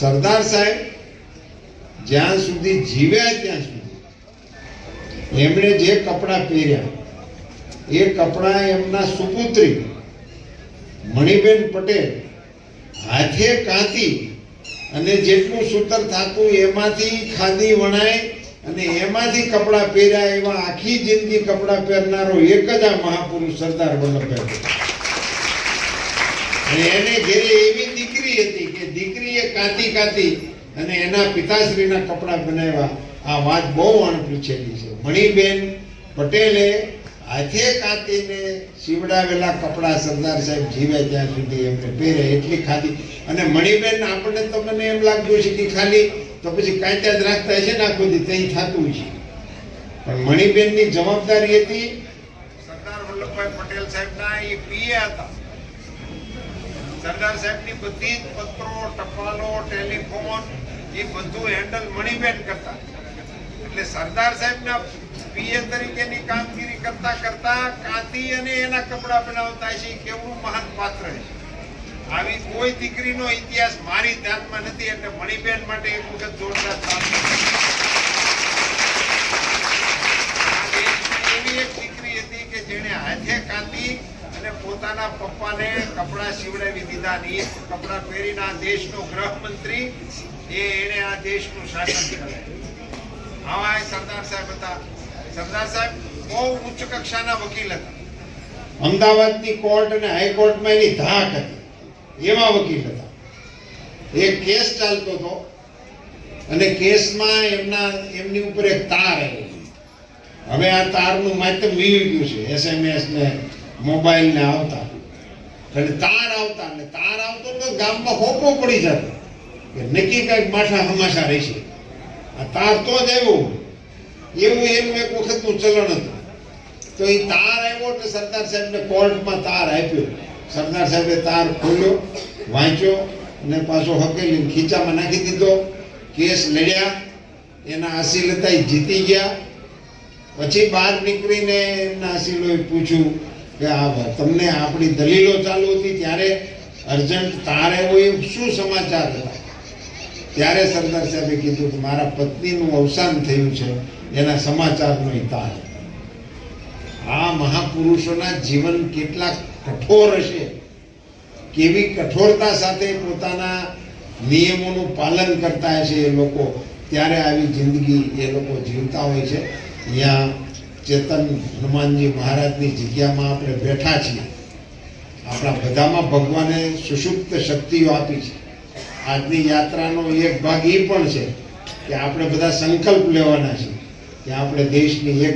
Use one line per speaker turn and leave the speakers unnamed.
સરદાર સાહેબ જ્યાં સુધી જીવ્યા ત્યાં સુધી એમણે જે કપડાં પહેર્યા, એ કપડાં એમના સુપુત્રી મણિબેન પટેલ હાથે કાંતી અને જેટલું સૂતર થાતું એમાંથી ખાદી વણાય અને એમાંથી કપડાં પહેર્યા એવા આખી જિંદગી કપડાં પહેરનારો એક જ આ મહાપુરુષ સરદાર વલ્લભભાઈ અને એને ઘેરે એવી કાંતી, કાતી. અને એના પિતાશ્રીના કપડાં બનાવ્યા. આ વાત બહુ અણપૂછેલી છે મણિબેન પટેલે હાથે કાતીને સીવડાવેલા કપડાં સરદાર સાહેબ જીવે ત્યાં સુધી એમને પહેરે એટલી ખાધી. અને મણિબેન આપણને તો મને એમ લાગતું છે કે ખાલી તો પછી કાંચા જ રાખતા હશે ને આખો દી? તઈ થતું છે પણ મણિબેનની જવાબદારી હતી સરદાર વલ્લભભાઈ પટેલ સાહેબના એ પીએ હતા. સરદાર સાહેબની બધી જ પત્રો, ટપાલો, ટેલિફોન, એ બધું હેન્ડલ મણીબેન કરતા. એટલે સરદાર સાહેબના પીએ તરીકેની કામગીરી કરતા કરતા કાંતિ અને એના કપડાં બનાવતા છે કેવું મહાન પાત્ર છે. આવી કોઈ દીકરીનો ઇતિહાસ મારી ધ્યાનમાં નથી, એટલે મણીબેન માટે એક વખત જોરદાર તાળી. આ દેશની એવી એક દીકરી હતી કે જેણે હાથે કાંતી અને પોતાના પપ્પાને કપડાં સીવડાવી દીધા ને એ કપડાં પહેરીને આ દેશનો ગૃહમંત્રી, એ એણે આ દેશનું શાસન કરાયું. આવા સરદાર સાહેબ હતા. સરદાર સાહેબ બહુ ઉચ્ચ કક્ષાના વકીલ હતા. અમદાવાદની કોર્ટ અને હાઈકોર્ટમાં એની ધાક હતી. એવા વકીલ હતા. એક કેસ ચાલતો હતો અને કેસમાં એમના, એમની ઉપર એક તાર આવી હવે આ તારનું માધ્યમ વીવી ગયું છે એસએમએસ ને મોબાઈલ ને આવતા. એટલે તાર આવતા, અને તાર આવતો તો ગામમાં હોપો પડી જતો. કે નક્કી કંઈક માઠા હમાશા રહેશે. આ તાર તો જ આવ્યો. એવું એનું એક વખતનું ચલણ હતું. તો એ તાર આવ્યો એટલે સરદાર સાહેબને કોર્ટમાં તાર આપ્યો. સરદાર સાહેબે તાર ખોલ્યો, વાંચ્યો, અને પાછો હકેલી ખીચામાં નાખી દીધો. કેસ લડ્યા. એના અસીલતા જીતી ગયા. પછી બહાર નીકળીને એમના અસીલોએ પૂછ્યું કે આ તમને આપણી દલીલો ચાલુ હતી, ત્યારે અર્જન્ટ તારે હોય શું સમાચાર હતા? ત્યારે સરદાર સાહેબે કીધું કે મારા પત્નીનું અવસાન થયું છે, એના સમાચારનો તાર આ મહાપુરુષોના જીવન કેટલા કઠોર હશે. કેવી કઠોરતા સાથે પોતાના નિયમોનું પાલન કરતા હશે એ લોકો. ત્યારે આવી જિંદગી એ લોકો જીવતા હોય છે. અહીંયા ચેતન હનુમાનજી મહારાજની જગ્યામાં આપણે બેઠા છીએ. આપણા બધામાં ભગવાને સુષુપ્ત શક્તિઓ આપી છે. આજની યાત્રાનો એક ભાગ એ પણ છે કે આપણે બધા સંકલ્પ લેવાના છે કે આપણે દેશની એક